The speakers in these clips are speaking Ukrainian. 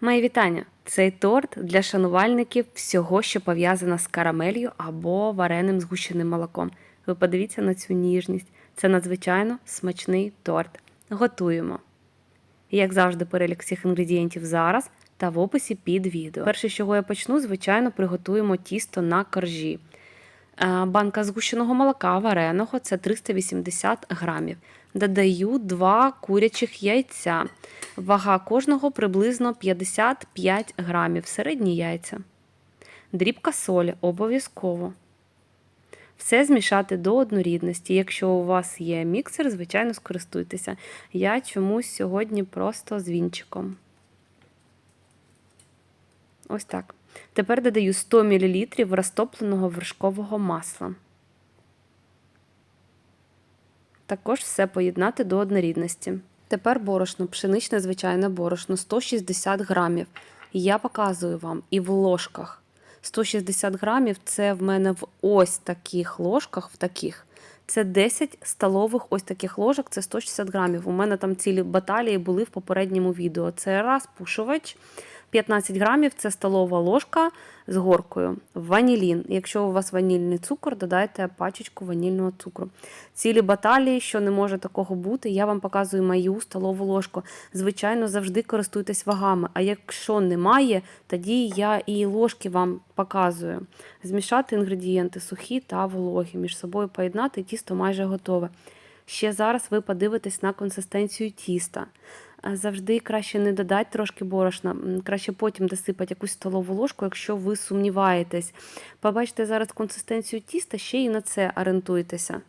Мої вітання! Цей торт для шанувальників всього, що пов'язано з карамелью або вареним згущеним молоком. Ви подивіться на цю ніжність. Це надзвичайно смачний торт. Готуємо. Як завжди, перелік всіх інгредієнтів зараз та в описі під відео. Перше, з чого я почну, звичайно, приготуємо тісто на коржі. Е, Банка згущеного молока вареного це 380 грамів. Додаю 2 курячих яйця. Вага кожного приблизно 55 грамів. Середні яйця. Дрібка солі обов'язково. Все змішати до однорідності. Якщо у вас є міксер, звичайно, скористуйтеся. Я чомусь сьогодні просто з вінчиком. Ось так. Тепер додаю 100 мл розтопленого вершкового масла. Також все поєднати до однорідності. Тепер борошно, пшеничне звичайне борошно 160 грамів. Я показую вам і в ложках. 160 грамів це в мене в ось таких ложках, в таких. Це 10 столових ось таких ложок, це 160 грамів. У мене там цілі баталії були в попередньому відео. Це розпушувач. 15 грамів це столова ложка з горкою. Ванілін. Якщо у вас ванільний цукор, додайте пачечку ванільного цукру. Цілі баталії, що не може такого бути, я вам показую мою столову ложку. Звичайно, завжди користуйтесь вагами. А якщо немає, тоді я і ложки вам показую. Змішати інгредієнти сухі та вологі, між собою поєднати, тісто майже готове. Ще зараз ви подивитесь на консистенцію тіста. Завжди краще не додати трошки борошна, краще потім досипати якусь столову ложку, якщо ви сумніваєтесь. Побачите зараз консистенцію тіста, ще і на це орієнтуйтеся.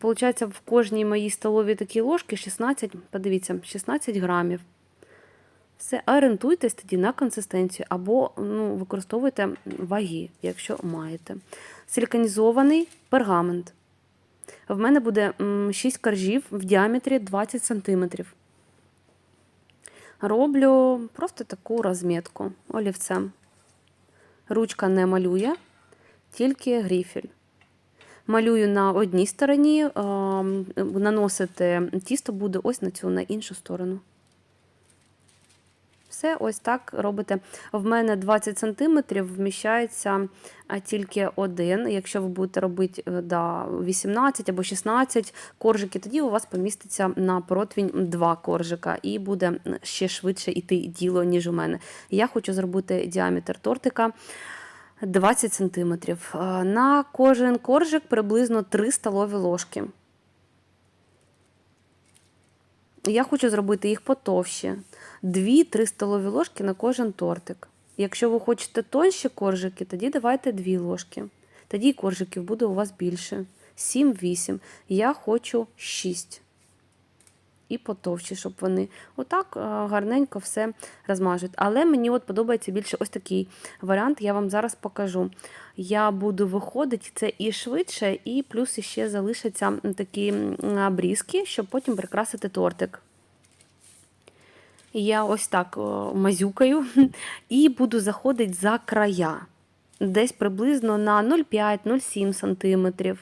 Получається, в кожній моїй столовій такій ложці 16, подивіться, 16 грамів. Все, орієнтуйтесь тоді на консистенцію, або ну, використовуйте ваги, якщо маєте. Силіканізований пергамент. В мене буде 6 коржів в діаметрі 20 см. Роблю просто таку розмітку олівцем. Ручка не малює, тільки грифель. Малюю на одній стороні, наносити тісто буде ось на цю, на іншу сторону. Все ось так робите. В мене 20 см вміщається тільки один. Якщо ви будете робити да, 18 або 16 коржики, тоді у вас поміститься на противень 2 коржика, і буде ще швидше йти діло, ніж у мене. Я хочу зробити діаметр тортика. 20 см. На кожен коржик приблизно 3 столові ложки. Я хочу зробити їх потовще. 2-3 столові ложки на кожен тортик. Якщо ви хочете тонші коржики, тоді давайте 2 ложки. Тоді коржиків буде у вас більше. 7-8. Я хочу 6. І потовчі, щоб вони отак гарненько все розмажуть. Але мені от подобається більше ось такий варіант, я вам зараз покажу. Я буду виходити це і швидше, і плюс ще залишаться такі обрізки, щоб потім прикрасити тортик. Я ось так мазюкаю і буду заходити за края. Десь приблизно на 0,5-0,7 см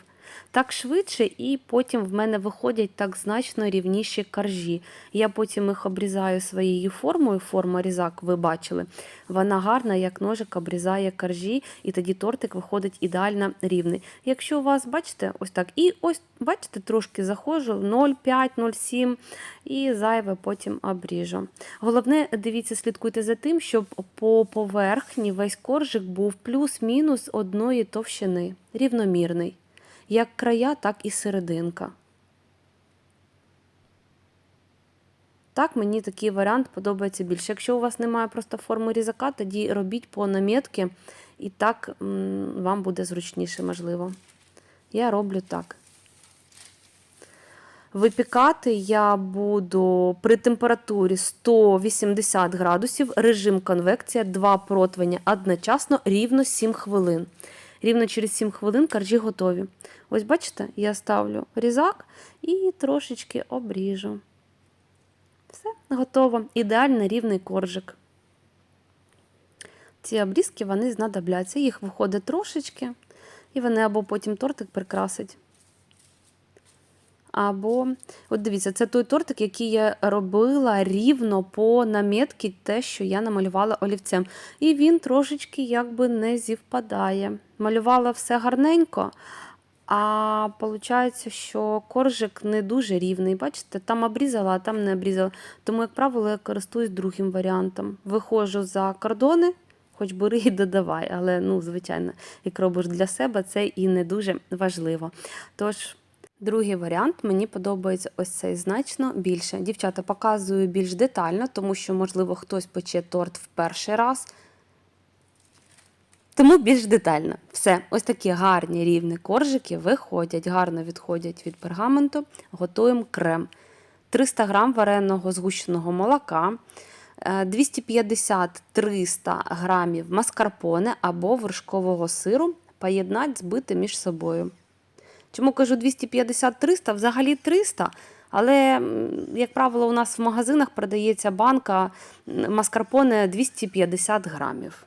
так швидше, і потім в мене виходять так значно рівніші коржі. Я потім їх обрізаю своєю формою, форма різак, ви бачили. Вона гарна, як ножик обрізає коржі, і тоді тортик виходить ідеально рівний. Якщо у вас, бачите, ось так, і ось, бачите, трошки заходжу 0,5-0,7 і зайве потім обріжу. Головне, дивіться, слідкуйте за тим, щоб по поверхні весь коржик був плюс-мінус одної товщини, рівномірний як края, так і серединка. Так, мені такий варіант подобається більше. Якщо у вас немає просто форми різака, тоді робіть по намітки, і так вам буде зручніше, можливо. Я роблю так. Випікати я буду при температурі 180 градусів, режим конвекція, 2 противення одночасно рівно 7 хвилин. Рівно через 7 хвилин коржі готові. Ось, бачите, я ставлю різак і трошечки обріжу. Все, готово. Ідеально рівний коржик. Ці обрізки вони знадобляться. Їх виходить трошечки, і вони або потім тортик прикрасять, Або, от дивіться, це той тортик, який я робила рівно по намітки те, що я намалювала олівцем. І він трошечки якби не зівпадає. Малювала все гарненько, а виходить, що коржик не дуже рівний. Бачите, там обрізала, а там не обрізала. Тому, як правило, я користуюсь другим варіантом. Виходжу за кордони, хоч бери і додавай, але, ну, звичайно, як робиш для себе, це і не дуже важливо. Тож. Другий варіант мені подобається ось цей значно більше. Дівчата показую більш детально, тому що, можливо, хтось пече торт в перший раз. Тому більш детально. Все, ось такі гарні рівні коржики виходять, гарно відходять від пергаменту. Готуємо крем. 300 г вареного згущеного молока, е, 250-300 г маскарпоне або вершкового сиру поєднати, збити між собою. Чому кажу 250-300? Взагалі 300. Але, як правило, у нас в магазинах продається банка маскарпоне 250 грамів.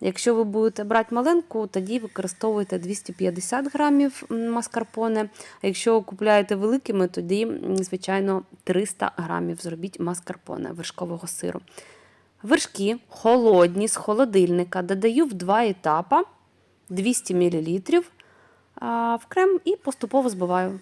Якщо ви будете брати маленьку, тоді використовуйте 250 грамів маскарпоне. А якщо купуєте великими, тоді, звичайно, 300 грамів зробіть маскарпоне вершкового сиру. Вершки холодні з холодильника додаю в два етапи 200 мл в крем і поступово збиваю.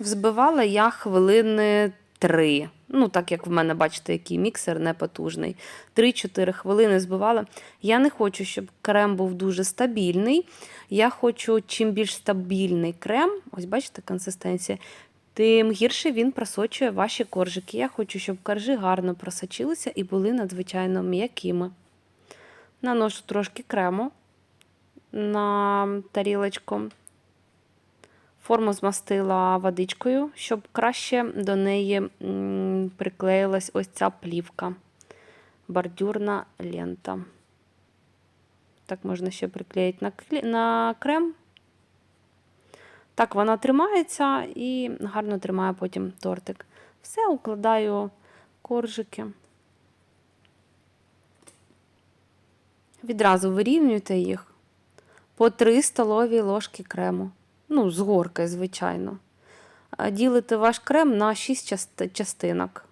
Взбивала я хвилини три. Ну, так як в мене, бачите, який міксер непотужний. 3-4 хвилини збивала. Я не хочу, щоб крем був дуже стабільний. Я хочу, чим більш стабільний крем, ось бачите, консистенція, тим гірше він просочує ваші коржики. Я хочу, щоб коржі гарно просочилися і були надзвичайно м'якими. Наношу трошки крему на тарілочку. Форму змастила водичкою, щоб краще до неї приклеїлась ось ця плівка, бордюрна лента. Так можна ще приклеїти на крем. Так, вона тримається і гарно тримає потім тортик. Все, укладаю коржики. Відразу вирівнюйте їх по 3 столові ложки крему. Ну, з горкою, звичайно. Ділите ваш крем на 6 част- частинок.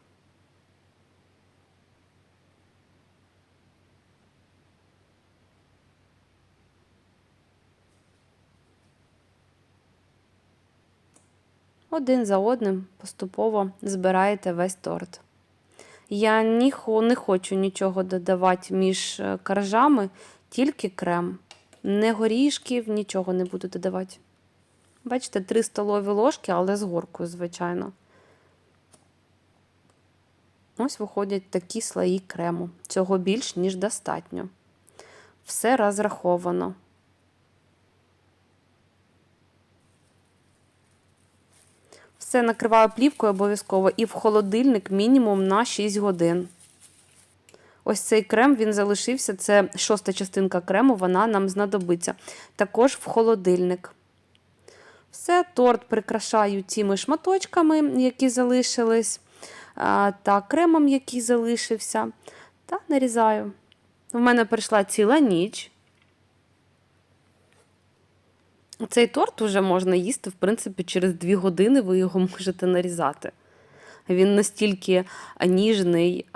Один за одним поступово збираєте весь торт. Я не хочу нічого додавати між е, коржами, тільки крем. Не горішків, нічого не буду додавати. Бачите, 3 столові ложки, але з горкою, звичайно. Ось виходять такі слої крему. Цього більш, ніж достатньо. Все розраховано. Все накриваю плівкою обов'язково і в холодильник мінімум на 6 годин. Ось цей крем він залишився. Це шоста частинка крему, вона нам знадобиться. Також в холодильник. Все, торт прикрашаю тими шматочками, які залишились, та кремом, який залишився, та нарізаю. В мене прийшла ціла ніч. Цей торт вже можна їсти, в принципі, через 2 години ви його можете нарізати. Він настільки ніжний,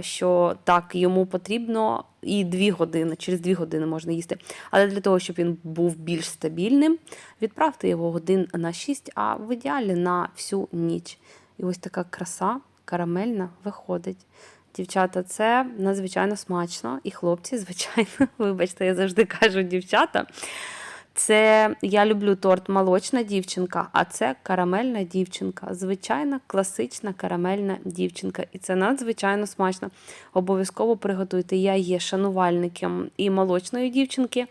що так, йому потрібно і 2 години, через 2 години можна їсти. Але для того, щоб він був більш стабільним, відправте його годин на 6, а в ідеалі на всю ніч. І ось така краса карамельна виходить. Дівчата, це надзвичайно смачно. І хлопці, звичайно, вибачте, я завжди кажу дівчата. Це я люблю торт молочна дівчинка, а це карамельна дівчинка. Звичайна класична карамельна дівчинка. І це надзвичайно смачно. Обов'язково приготуйте. Я є шанувальником і молочної дівчинки,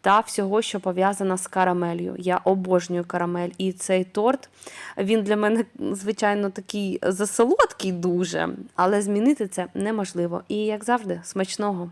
та всього, що пов'язано з карамелью. Я обожнюю карамель. І цей торт він для мене, звичайно, такий засолодкий дуже, але змінити це неможливо. І як завжди, смачного.